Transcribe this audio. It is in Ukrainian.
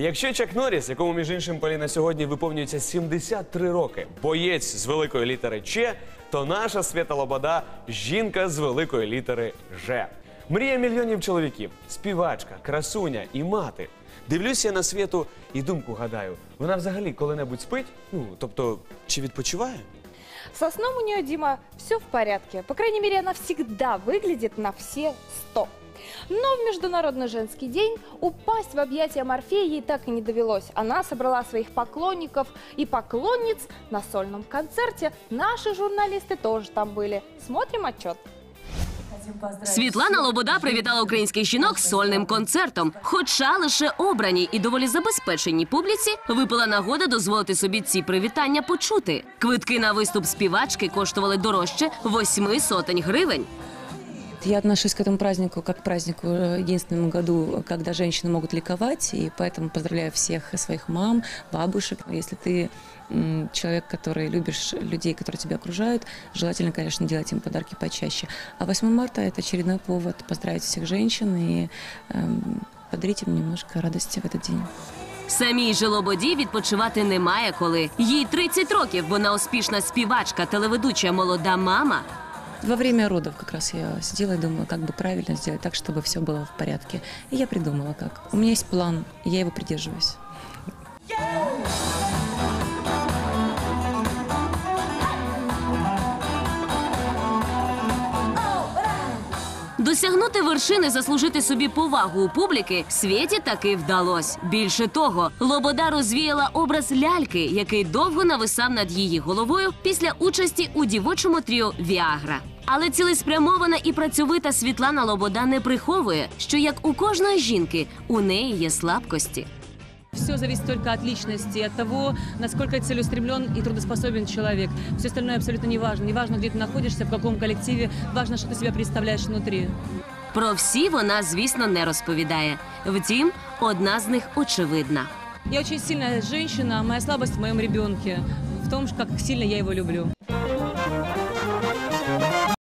Якщо Чак Норріс, якому між іншим Поліна сьогодні виповнюється 73 роки, боєць з великої літери Ч, то наша Свята Лобода жінка з великої літери Ж. Мрія мільйонів чоловіків, співачка, красуня і мати. Дивлюся на світу і думку гадаю, вона взагалі коли-небудь спить? Ну, тобто, чи відпочиває? Со сном у нее, Дима, все в порядке. По крайней мере, она всегда выглядит на все сто. Но в Международный женский день упасть в объятия Морфея ей так и не довелось. Она собрала своих поклонников и поклонниц на сольном концерте. Наши журналисты тоже там были. Смотрим отчет. Світлана Лобода привітала українських жінок з сольним концертом. Хоча лише обраній і доволі забезпеченій публіці випала нагода дозволити собі ці привітання почути. Квитки на виступ співачки коштували дорожче восьми сотень гривень. Я отношусь к этому празднику как к празднику э, единственному году, когда женщины могут ликовать, и поэтому поздравляю всех своих мам, бабушек. Если ты м, человек, который любишь людей, которые тебя окружают, желательно, конечно, делать им подарки почаще. А 8 марта – это очередной повод поздравить всех женщин и эм, подарить им немножко радости в этот день. Самій же Лободі відпочивати немає коли. Їй 30 років. Вона успішна співачка, телеведуча молода мама. Во время родов как раз я сидела и думала, как бы правильно сделать так, чтобы все было в порядке. И я придумала как. У меня есть план, и я его придерживаюсь. Досягнути вершини, заслужити собі повагу у публіки світі таки вдалось. Більше того, Лобода розвіяла образ ляльки, який довго нависав над її головою після участі у дівочому тріо Віагра. Але цілеспрямована і працьовита Світлана Лобода не приховує, що як у кожної жінки у неї є слабкості. Все зависит только от личности, от того, насколько целеустремлен и трудоспособен человек. Все остальное абсолютно не важно. Не важно, где ты находишься, в каком коллективе, важно, что ты себя представляешь внутри. Про всі вона, звісно, не розповідає. Втім, одна з них очевидна. Я очень сильная женщина, моя слабость в моем ребенке, в том, как сильно я его люблю.